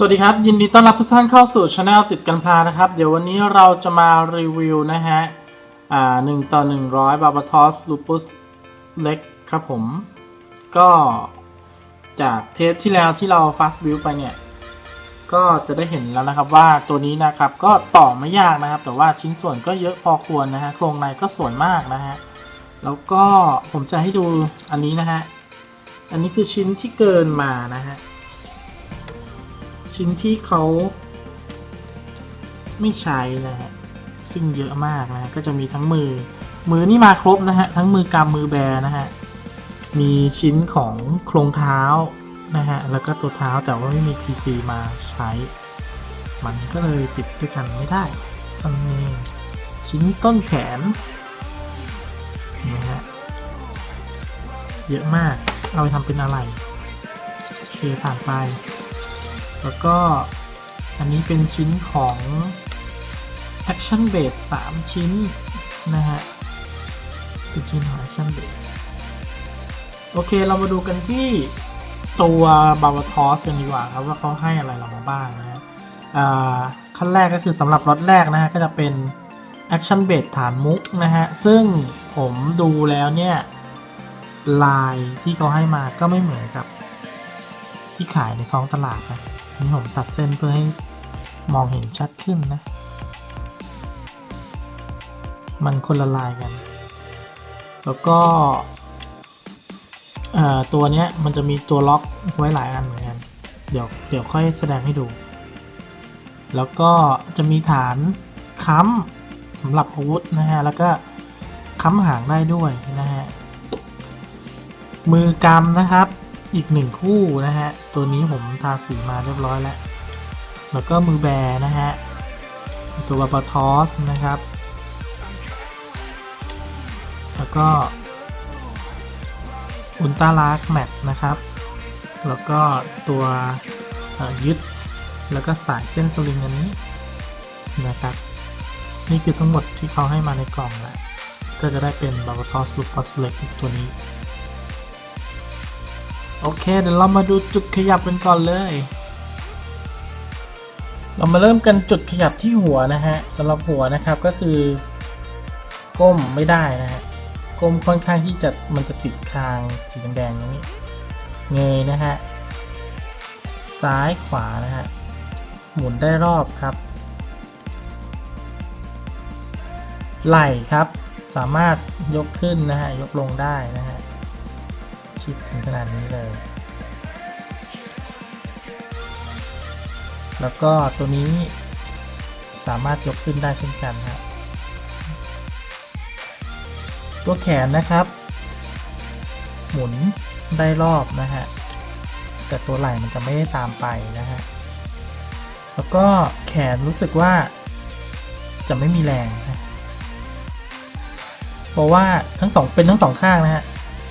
สวัสดีครับ ยินดีต้อนรับทุกท่านเข้าสู่ช anel ติดกันพลานะครับ เดี๋ยววันนี้เราจะมารีวิวนะฮะ อ่าหนึ่งต่อหนึ่งร้อยบาบาทอสลูปุสเล็กครับผม ก็จากเทปที่แล้วที่เรา fast build ไปเนี่ย ก็จะได้เห็นแล้วนะครับว่าตัวนี้นะครับก็ต่อไม่ยากนะครับ แต่ว่าชิ้นส่วนก็เยอะพอควรนะฮะ โครงในก็สวยมากนะฮะ แล้วก็ผมจะให้ดูอันนี้นะฮะ อันนี้คือชิ้นที่เกินมานะฮะ ชิ้นที่เขาไม่ใช้นะฮะซึ่งเยอะมากนะฮะก็จะมีทั้งมือ มือนี่มาครบนะฮะ ทั้งมือกำมือแบนะฮะ มีชิ้นของโครงเท้านะฮะ แล้วก็ตัวเท้าแต่ว่าไม่มี PC มาใช้ มันก็เลยติดด้วยกันไม่ได้อันนี้ชิ้นต้นแขนนะฮะ เยอะมาก เอาไปทำเป็นอะไร โอเคผ่านไป แล้วก็อันนี้เป็นชิ้นของ Action Base 3 ชิ้นนะฮะเป็นชิ้นของ Action Base โอเคเรามาดูกันที่ตัวบาวทอสกันดีกว่าครับว่าเขาให้อะไรเรามาบ้างนะฮะขั้นแรกก็คือสำหรับรถแรกนะฮะก็จะเป็น Action Base ฐานมุกนะฮะ ซึ่งผมดูแล้วเนี่ย ลายที่เขาให้มาก็ไม่เหมือนกับที่ขายในท้องตลาดนะ นี่ผมตัดเส้นเพื่อให้มองเห็นชัดขึ้นนะ มันคนละลายกัน แล้วก็ตัวเนี้ยมันจะมีตัวล็อกไว้หลายอันเหมือนกัน เดี๋ยวเดี๋ยวค่อยแสดงให้ดู แล้วก็จะมีฐานค้ำสำหรับอาวุธนะฮะ แล้วก็ค้ำหางได้ด้วยนะฮะ มือกำนะครับ อีกหนึ่งคู่นะฮะ ตัวนี้ผมทาสีมาเรียบร้อยแล้ว แล้วก็มือแบนะฮะ ตัวบาบาทอสนะครับ แล้วก็ อุลตราลาร์กแมทนะครับ แล้วก็ตัวยึด แล้วก็สายเส้นสลิงอันนี้นะครับ นี่คือทั้งหมดที่เขาให้มาในกล่องแหละก็จะได้เป็นบาบาทอสลูปัสเล็กตัวนี้ โอเค เดี๋ยวเรามาดูจุดขยับกันก่อนเลย เรามาเริ่มกันจุดขยับที่หัวนะฮะสำหรับหัวนะครับก็คือ ก้มไม่ได้นะฮะก้มค่อนข้างที่จะมันจะติดคางสีแดงๆตรงนี้ เงยนะฮะซ้ายขวานะฮะหมุนได้รอบครับ ไหล่ครับสามารถยกขึ้นนะฮะยกลงได้นะฮะิดถึงขนาดนี้เลย แล้วก็ตัวนี้สามารถยกขึ้นได้เช่นกันฮะตัวแขนนะครับ หมุนได้รอบนะฮะแต่ตัวไหล่มันจะไม่ได้ตามไปนะฮะแล้วก็แขนรู้สึกว่าจะไม่มีแรงนะเพราะว่าทั้งสองเป็นทั้งสองข้างนะฮะ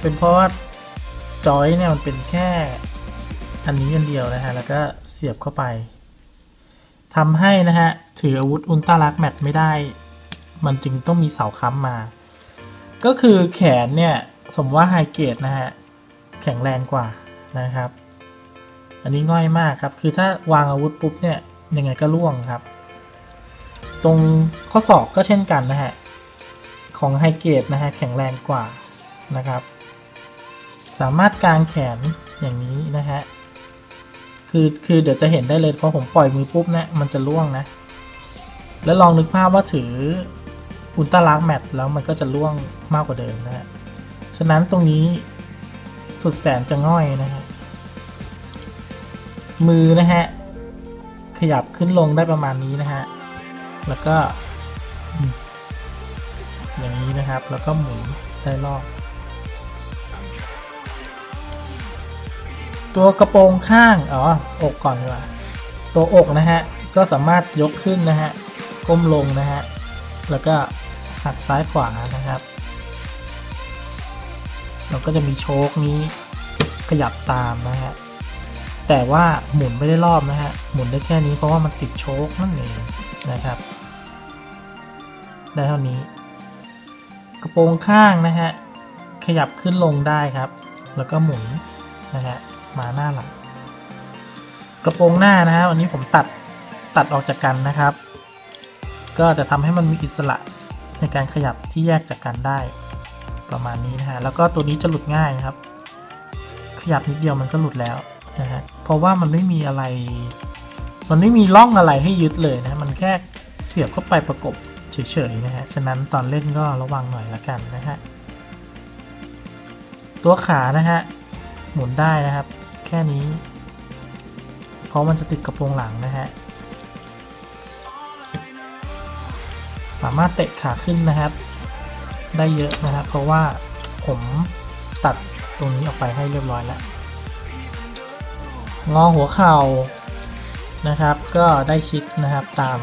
เป็นเพราะว่า จอยเนี่ยมันเป็นแค่อันนี้อันเดียวนะฮะ แล้วก็เสียบเข้าไปทำให้นะฮะ ถืออาวุธอุลตร้าลักแมทไม่ได้ มันจึงต้องมีเสาค้ำมา ก็คือแขนเนี่ย สมว่าไฮเกรดนะฮะ แข็งแรงกว่านะครับ อันนี้ง่อยมากครับ คือถ้าวางอาวุธปุ๊บเนี่ย ยังไงก็ล่วงครับ ตรงข้อศอกก็เช่นกันนะฮะ ของไฮเกรดนะฮะ แข็งแรงกว่านะครับ สามารถกางแขนอย่างนี้นะฮะ คือคือเดี๋ยวจะเห็นได้เลยพอผมปล่อยมือปุ๊บเนะี่ยมันจะล่วงนะ แล้วลองนึกภาพว่าถืออุลตร้าลักแมทแล้วมันก็จะล่วงมากกว่าเดิมนะฮะ ฉะนั้นตรงนี้สุดแสนจะง่อยนะฮะ มือนะฮะ ขยับขึ้นลงได้ประมาณนี้นะฮะ แล้วก็อืมอย่างนี้นะครับ แล้วก็หมุนได้รอบ ตัวกระโปรงข้าง อ๋อ อกก่อนดีกว่า ตัวอกนะฮะ ก็สามารถยกขึ้นนะฮะ ก้มลงนะฮะ แล้วก็หักซ้ายขวานะครับ เราก็จะมีโชคนี้ขยับตามนะฮะ แต่ว่าหมุนไม่ได้รอบนะฮะ หมุนได้แค่นี้เพราะว่ามันติดโชคนั่นเองนะครับ ได้เท่านี้ กระโปรงข้างนะฮะ ขยับขึ้นลงได้ครับ แล้วก็หมุนนะฮะ มาหน้าหลังกระโปรงหน้านะฮะวันนี้ผมตัดตัดออกจากกันนะครับ ก็จะทำให้มันมีอิสระในการขยับที่แยกจากกันได้ ประมาณนี้นะฮะแล้วก็ตัวนี้จะหลุดง่ายครับ ขยับนิดเดียวมันก็หลุดแล้วนะฮะเพราะว่ามันไม่มีอะไร มันไม่มีร่องอะไรให้ยึดเลยนะมันแค่เสียบเข้าไปประกบเฉยๆนะฮะฉะนั้นตอนเล่นก็ระวังหน่อยละกันนะฮะตัวขานะฮะหมุนได้นะครับ แค่นี้ เพราะมันจะติดกระโปรงหลังนะฮะ สามารถเตะขาขึ้นนะครับ ได้เยอะนะครับ เพราะว่าผมตัดตรงนี้ออกไปให้เรียบร้อยแล้ว งอหัวเข่านะครับ ก็ได้ชิดนะครับตาม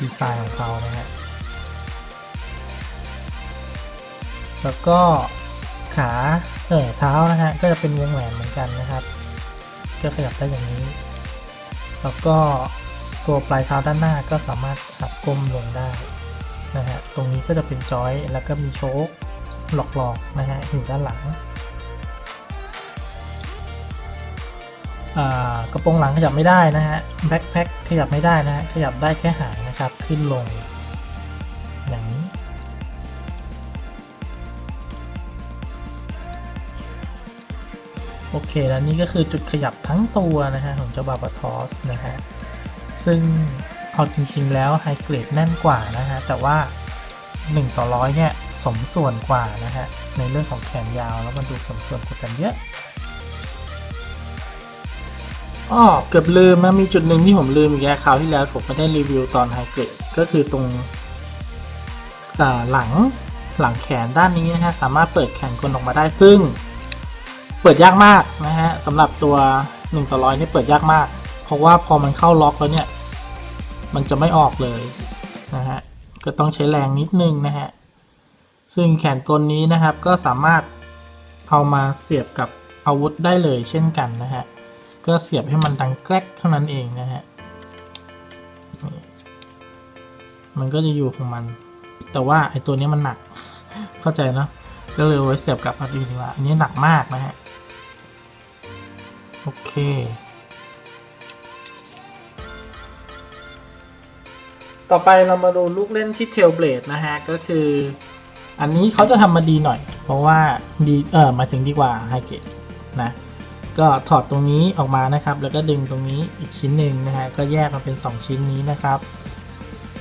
ดีไซน์ของเขานะฮะ แล้วก็ขาเออเท้านะฮะก็จะเป็นวงแหวนเหมือนกันนะครับ ก็ขยับได้อย่างนี้ แล้วก็ตัวปลายเท้าด้านหน้าก็สามารถขับก้มลงได้นะฮะ ตรงนี้ก็จะเป็นจอยแล้วก็มีโชคหลอกๆนะฮะอยู่ด้านหลังกระโปรงหลังขยับไม่ได้นะฮะแบ็คแพ็คขยับไม่ได้นะฮะขยับได้แค่หางนะครับขึ้นลง โอเค แล้วนี่ก็คือจุดขยับทั้งตัวนะฮะของเจ้าบาบาทอสนะฮะ ซึ่งเอาจริงๆแล้วไฮเกรดแน่นกว่านะฮะ แต่ว่า 1 ต่อร้อยเนี่ยสมส่วนกว่านะฮะ ในเรื่องของแขนยาวแล้วมันดูสมส่วนกว่ากันเยอะอ้อเกือบลืมนะมีจุดหนึ่งที่ผมลืมอีกแล้วคราวที่แล้วผมไม่ได้รีวิวตอนไฮเกรดก็คือตรงหลังหลังแขนด้านนี้นะฮะ สามารถเปิดแขนกลออกมาได้ซึ่ง เปิดยากมากนะฮะสำหรับตัว1ต่อร้อยนี่เปิดยากมาก เพราะว่าพอมันเข้าล็อกแล้วเนี่ย มันจะไม่ออกเลยนะฮะก็ต้องใช้แรงนิดนึงนะฮะซึ่งแขนกลนี้นะครับก็สามารถเอามาเสียบกับอาวุธได้เลยเช่นกันนะฮะก็เสียบให้มันดังแกรกเท่านั้นเองนะฮะมันก็จะอยู่ของมัน แต่ว่าไอตัวนี้มันหนักเข้าใจเนอะก็เลยไว้เสียบกับอันอื่นดีกว่าอันนี้หนักมากนะฮะ โอเค ต่อไปเรามาดูลูกเล่นที่ Tailblade นะฮะ ก็คือ อันนี้เขาจะทำมาดีหน่อย เพราะว่าดีเออมาถึงดีกว่าไฮเกตนะ ก็ถอดตรงนี้ออกมานะครับ แล้วก็ดึงตรงนี้อีกชิ้นหนึ่งนะฮะ ก็แยกมาเป็น 2 ชิ้นนี้นะครับ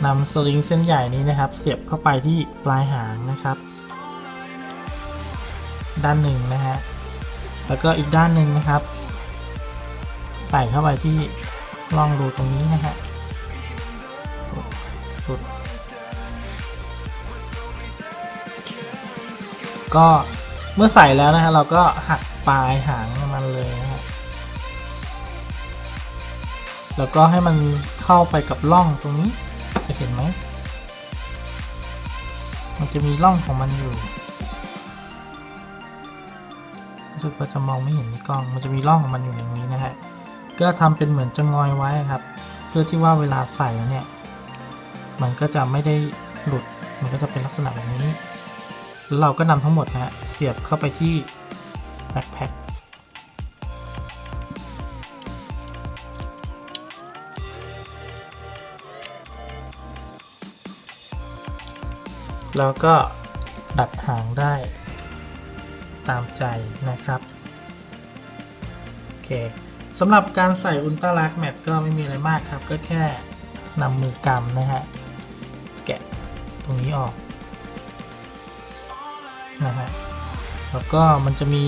นำสลิงเส้นใหญ่นี้นะครับ เสียบเข้าไปที่ปลายหางนะครับ ด้านหนึ่งนะฮะ แล้วก็อีกด้านหนึ่งนะครับ ใส่เข้าไปที่ร่องรูตรงนี้นะฮะสุด ก็เมื่อใส่แล้วนะฮะเราก็หักปลายหางมันเลยนะฮะแล้วก็ให้มันเข้าไปกับร่องตรงนี้ จะเห็นไหม มันจะมีร่องของมันอยู่รู้สึกว่าจะมองไม่เห็นในกล้อง มันจะมีร่องของมันอยู่อย่างนี้นะฮะ ก็ทำเป็นเหมือนจะงอยไว้ครับ เพื่อที่ว่าเวลาใส่แล้วเนี่ย มันก็จะไม่ได้หลุด มันก็จะเป็นลักษณะแบบนี้ เราก็นำทั้งหมดนะฮะเสียบเข้าไปที่แบ็คแพ็คแล้วก็ดัดหางได้ตามใจนะครับ โอเค สำหรับการใส่อุลตร้าลักแมทก็ไม่มีอะไรมากครับ ก็แค่นำมือกำนะฮะ แกะตรงนี้ออกนะฮะแล้วก็มันจะมี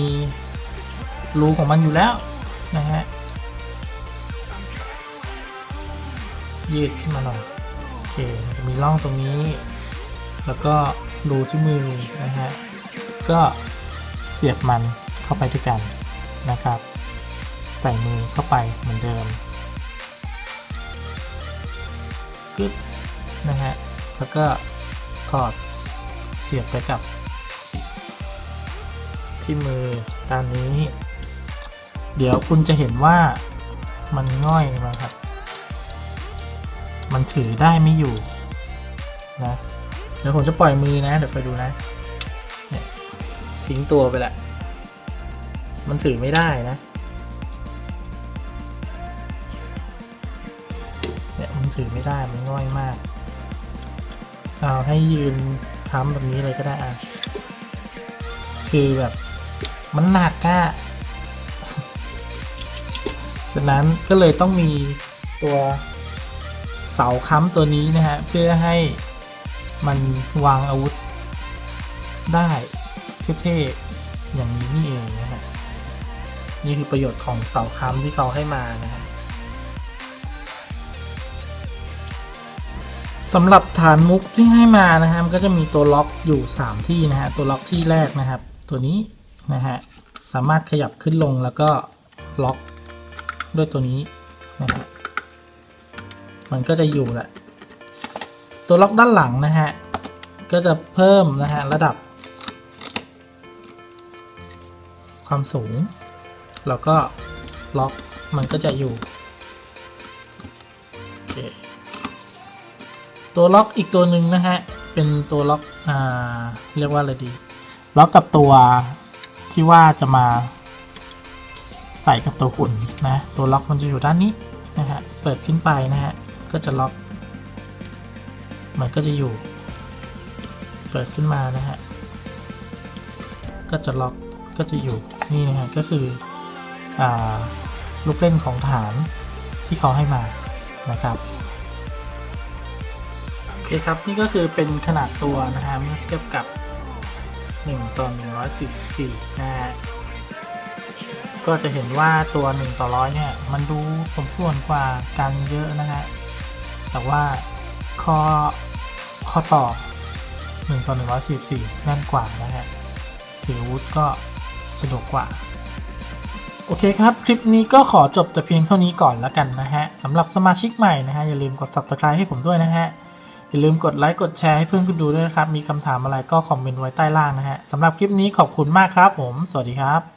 รูของมันอยู่แล้วนะฮะยืดขึ้นมาหน่อยโอเคจะมีร่องตรงนี้ แล้วก็รูที่มือนะฮะก็เสียบมันเข้าไปด้วยกันนะครับ ใส่มือเข้าไปเหมือนเดิมกึ๊บนะฮะ แล้วก็ถอดเสียบไปกับ ที่มือด้านนี้ เดี๋ยวคุณจะเห็นว่ามันง่อยมาครับ มันถือได้ไม่อยู่นะเดี๋ยวผมจะปล่อยมือนะ เดี๋ยวไปดูนะ เนี่ยทิ้งตัวไปละ มันถือไม่ได้นะ ถือไม่ได้มันง่อยมาก เอาให้ยืนค้ำแบบนี้เลยก็ได้อะคือแบบมันหนักอะฉะนั้นก็เลยต้องมีตัวเสาค้ำตัวนี้นะฮะ เพื่อให้มันวางอาวุธได้เท่ๆอย่างนี้นี่เองนะฮะนี่คือประโยชน์ของเสาค้ำที่เขาให้มานะฮะ สำหรับฐานมุกที่ให้มานะฮะมันก็จะมีตัวล็อกอยู่ 3 ที่นะฮะตัวล็อกที่แรกนะครับ ตัวนี้นะฮะสามารถขยับขึ้นลงแล้วก็ล็อกด้วยตัวนี้นะฮะมันก็จะอยู่แหละตัวล็อกด้านหลังนะฮะก็จะเพิ่มนะฮะระดับ ความสูง แล้วก็ล็อกมันก็จะอยู่ ตัวล็อกอีกตัวหนึ่งนะฮะ เป็นตัวล็อกอ่าเรียกว่าอะไรดี ล็อกกับตัวที่ว่าจะมาใส่กับตัวหุ่นนะ ตัวล็อกมันจะอยู่ด้านนี้นะฮะ เปิดขึ้นไปนะฮะ ก็จะล็อก มันก็จะอยู่ เปิดขึ้นมานะฮะ ก็จะล็อก ก็จะอยู่ นี่นะฮะ ก็คืออ่าลูกเล่นของฐานที่เขาให้มานะครับ อเคครับ นี่ก็คือเป็นขนาดตัวนะฮะเมื่อเทียบกับ 1 ต่อ 144 นะฮะก็จะเห็นว่าตัว 1 ต่อร้อยเนี่ย มันดูสมส่วนกว่ากันเยอะนะฮะแต่ว่าข้อข้อต่อ 1 ต่อ 144 แน่นกว่านะฮะถืออาวุธก็สะดวกกว่าโอเคครับ คลิปนี้ก็ขอจบแต่เพียงเท่านี้ก่อนแล้วกันนะฮะสำหรับสมาชิกใหม่นะฮะ อย่าลืมกด subscribe ให้ผมด้วยนะฮะ อย่าลืมกดไลค์กดแชร์ให้เพื่อนคุณดูด้วยนะครับ มีคำถามอะไรก็คอมเมนต์ไว้ใต้ล่างนะฮะสำหรับคลิปนี้ขอบคุณมากครับผม สวัสดีครับ